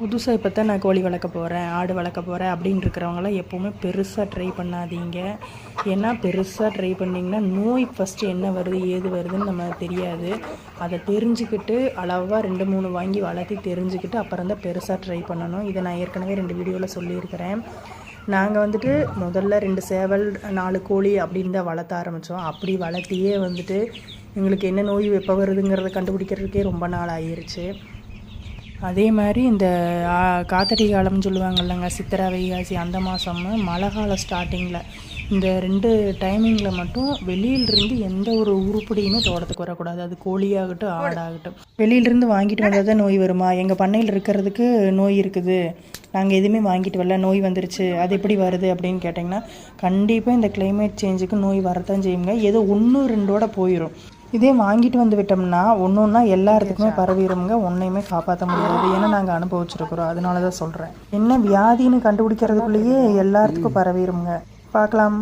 புதுசாக இப்போ தான் நான் கோழி வளர்க்க போகிறேன் ஆடு வளர்க்க போகிறேன் அப்படின்னு இருக்கிறவங்களாம் எப்போவுமே பெருசாக ட்ரை பண்ணாதீங்க. ஏன்னா பெருசாக ட்ரை பண்ணிங்கன்னா நோய் ஃபஸ்ட்டு என்ன வருது ஏது வருதுன்னு நம்ம தெரியாது. அதை தெரிஞ்சுக்கிட்டு அளவாக ரெண்டு மூணு வாங்கி வளர்த்தி தெரிஞ்சுக்கிட்டு அப்புறம் தான் பெருசாக ட்ரை பண்ணணும். இதை நான் ஏற்கனவே ரெண்டு வீடியோவில் சொல்லியிருக்கிறேன். நாங்கள் வந்துட்டு முதல்ல ரெண்டு சேவல் நாலு கோழி அப்படின்னு தான் வளர்த்த ஆரம்பித்தோம் அப்படி வளர்த்தியே வந்துட்டு எங்களுக்கு என்ன நோய் எப்போ வருதுங்கிறத கண்டுபிடிக்கிறதுக்கே ரொம்ப நாள் ஆயிடுச்சு அதே மாதிரி இந்த காத்தடி காலம்னு சொல்லுவாங்கல்லங்க சித்திரை வைகாசி அந்த மாதம் மழை காலம் ஸ்டார்டிங்கில் இந்த ரெண்டு டைமிங்கில் மட்டும் வெளியிலிருந்து எந்த ஒரு உருப்படியுமே தோட்டத்துக்கு வரக்கூடாது. அது கோழியாகட்டும் ஆடாகட்டும். வெளியிலிருந்து வாங்கிட்டு வந்தால் தான் நோய் வருமா? எங்கள் பண்ணையில் இருக்கிறதுக்கு நோய் இருக்குது. நாங்கள் எதுவுமே வாங்கிட்டு வரல. நோய் வந்துருச்சு. அது எப்படி வருது அப்படின்னு கேட்டிங்கன்னா கண்டிப்பாக இந்த கிளைமேட் சேஞ்சுக்கு நோய் வரத்தான் செய்யுங்க. ஏதோ ஒன்று ரெண்டோட போயிடும் இதே வாங்கிட்டு வந்து விட்டோம்னா ஒன்று ஒன்றா எல்லாத்துக்குமே பரவிடுங்க ஒன்றையுமே காப்பாற்ற முடியாது. ஏன்னா நாங்கள் அனுபவிச்சிருக்கிறோம். அதனால தான் சொல்கிறேன் என்ன வியாதின்னு கண்டுபிடிக்கிறதுக்குள்ளேயே எல்லாத்துக்கும் பரவிடுங்க பார்க்கலாம்.